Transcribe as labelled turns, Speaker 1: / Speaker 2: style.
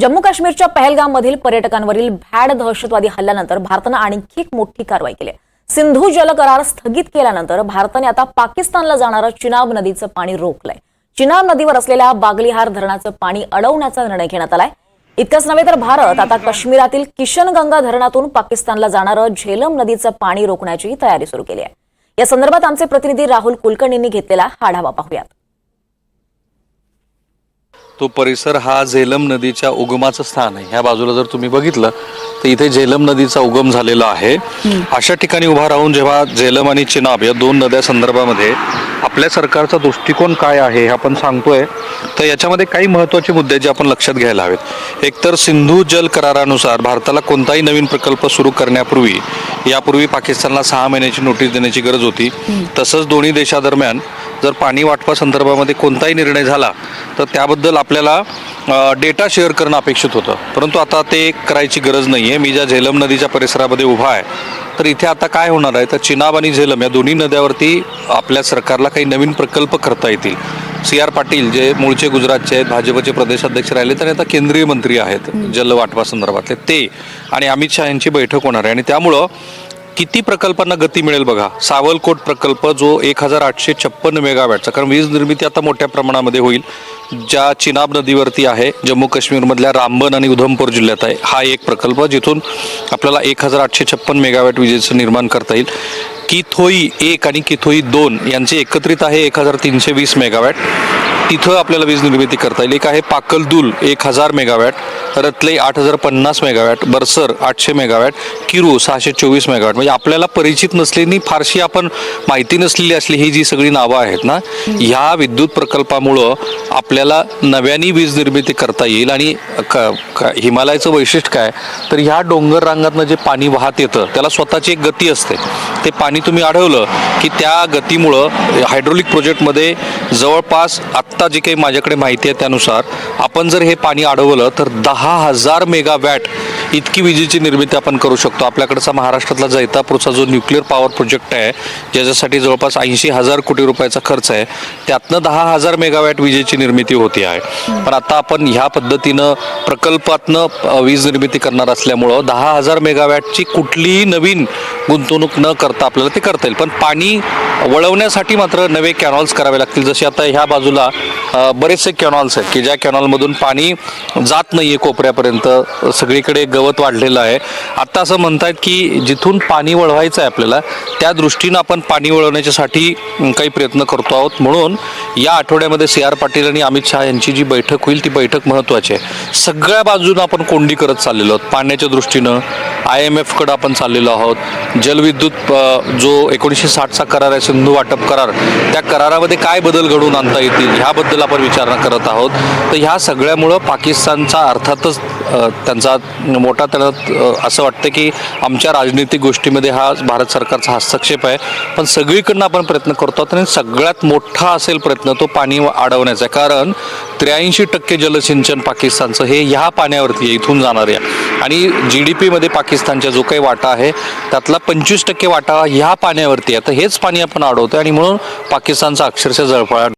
Speaker 1: जम्मू काश्मीरच्या पहलगाममधील पर्यटकांवरील भॅड दहशतवादी हल्ल्यानंतर भारतानं आणखी एक मोठी कारवाई केली सिंधू जल करार स्थगित केल्यानंतर भारताने आता पाकिस्तानला जाणारं चिनाब नदीचं पाणी रोखलंय. चिनाब नदीवर असलेल्या बागलिहार धरणाचं पाणी अडवण्याचा निर्णय घेण्यात आलाय. इतकंच नव्हे तर भारत आता काश्मीरातील किशनगंगा धरणातून पाकिस्तानला जाणारं झेलम नदीचं पाणी रोखण्याची तयारी सुरू केली आहे. या संदर्भात आमचे प्रतिनिधी राहुल कुलकर्णींनी घेतलेला हा आढावा पाहूयात.
Speaker 2: तो परिसर हा झेलम नदीच्या उगमाचं स्थान आहे. ह्या बाजूला जर तुम्ही बघितलं तर इथे झेलम नदीचा उगम झालेला आहे. अशा ठिकाणी उभा राहून जेव्हा झेलम आणि चिनाब या दोन नद्या संदर्भामध्ये आपल्या सरकारचा दृष्टिकोन काय आहे हे आपण सांगतोय तर याच्यामध्ये काही महत्त्वाचे मुद्दे जे आपण लक्षात घ्यायला हवेत. एकतर सिंधू जल करारानुसार भारताला कोणताही नवीन प्रकल्प सुरू करण्यापूर्वी यापूर्वी पाकिस्तानला सहा महिन्याची नोटीस देण्याची गरज होती. तसंच दोन्ही देशादरम्यान जर पाणी वाटपा संदर्भामध्ये कोणताही निर्णय झाला तर त्याबद्दल आपल्याला डेटा शेअर करणं अपेक्षित होतं. परंतु आता ते करायची गरज नाही आहे मी ज्या झेलम नदीच्या परिसरामध्ये उभा आहे तर इथे आता काय होणार आहे? तर चिनाब आणि झेलम या दोन्ही नद्यावरती आपल्या सरकारला काही नवीन प्रकल्प करता येतील. सी आर पाटील जे मूळचे गुजरातचे आहेत भाजपचे प्रदेशाध्यक्ष राहिले तर आता केंद्रीय मंत्री आहेत जल वाटपा संदर्भातले. ते आणि अमित शहा यांची बैठक होणार आहे. आणि त्यामुळं किती प्रकल्पांना गती मिळेल बघा? सावलकोट प्रकल्प जो एक हजार आठशे छप्पन्न मेगावॅटचा कारण वीज निर्मिती आता मोठ्या प्रमाणामध्ये होईल. ज्या चिनाब नदीवरती आहे जम्मू काश्मीरमधल्या रामबन आणि उधमपूर जिल्ह्यात आहे हा एक प्रकल्प जिथून आपल्याला एक हजार आठशे छप्पन मेगावॅट विजेचं निर्माण करता येईल. किथोई एक आणि किथोई दोन यांचे एकत्रित आहे एक हजार तीनशे वीस मेगावॅट. तिथं आपल्याला वीज निर्मिती करता येईल. एक आहे पाकलदुल एक हजार मेगावॅट. रतलई आठ हजार पन्नास मेगावॅट बरसर आठशे मेगावॅट किरू सहाशे चोवीस मेगावॅट. म्हणजे आपल्याला परिचित नसलेली फारशी आपण माहिती नसलेली असली ही जी सगळी नावं आहेत ना ह्या विद्युत प्रकल्पामुळं आपल्याला नव्याने वीज निर्मिती करता येईल. आणि क- हिमालयाचं वैशिष्ट्य काय? तर ह्या डोंगर रांगातनं जे पाणी वाहत येतं त्याला स्वतःची एक गती असते. ते पाणी तुम्ही अडवलं की त्या गतीमुळं हायड्रोलिक प्रोजेक्टमध्ये जवळपास आत्ता जी काही माझ्याकडे माहिती आहे त्यानुसार आपण जर हे पाणी अडवलं तर दहा हजार मेगावॅट इतकी विजेची निर्मिती आपण करू शकतो. आपल्याकडचा महाराष्ट्रातला जैतापूरचा जो न्यूक्लिअर पॉवर प्रोजेक्ट आहे ज्याच्यासाठी जवळपास ऐंशी हजार कोटी रुपयाचा खर्च आहे त्यातनं दहा हजार मेगावॅट विजेची निर्मिती होती आहे. पण आता आपण ह्या पद्धतीनं प्रकल्पातनं वीज निर्मिती करणार असल्यामुळं दहा हजार मेगावॅटची कुठलीही नवीन गुंतवणूक न करता आपल्याला ते करता येईल. पण पाणी वळवण्यासाठी मात्र नवे कॅनॉल्स करावे लागतील. जसे आता ह्या बाजूला बरेचसे कॅनॉल्स आहेत की ज्या कॅनॉलमधून पाणी जात नाही आहे कोपऱ्यापर्यंत. सगळीकडे गवत वाढलेलं आहे. आत्ता असं म्हणतात की जिथून पाणी वळवायचं आहे आपल्याला त्या दृष्टीनं आपण पाणी वळवण्याच्यासाठी काही प्रयत्न करतो आहोत. म्हणून या आठवड्यामध्ये सी आर पाटील आणि अमित शहा यांची जी बैठक होईल ती बैठक महत्त्वाची आहे. सगळ्या बाजूनं आपण कोंडी करत चाललेलो आहोत. पाण्याच्या दृष्टीनं आय एम एफकडं आपण चाललेलो आहोत. जलविद्युत जो एकोणीसशे साठचा करार आहे सिंधू वाटप करार त्या करारामध्ये काय बदल घडवून आणता येतील ह्याबद्दल आपण विचारणा करत आहोत. तर ह्या सगळ्यामुळं पाकिस्तानचा अर्थातच त्यांचा मोठा त्यांना असं वाटतं की आमच्या राजनीतिक गोष्टीमध्ये हा भारत सरकारचा हस्तक्षेप आहे. पण सगळीकडनं आपण प्रयत्न करतो आणि सगळ्यात मोठा असेल प्रयत्न तो पाणी अडवण्याचा कारण त्र्याऐंशी टक्के जलसिंचन पाकिस्तानचं हे ह्या पाण्यावरती आहे इथून जाणार आहे आणि जी डी पीमध्ये पाकिस्तानचा जो काही वाटा आहे त्यातला पंचवीस टक्के वाटा ह्या पाण्यावरती आहे. तर हेच पाणी आपण अडवतो आणि म्हणून पाकिस्तानचा अक्षरशः जळफळा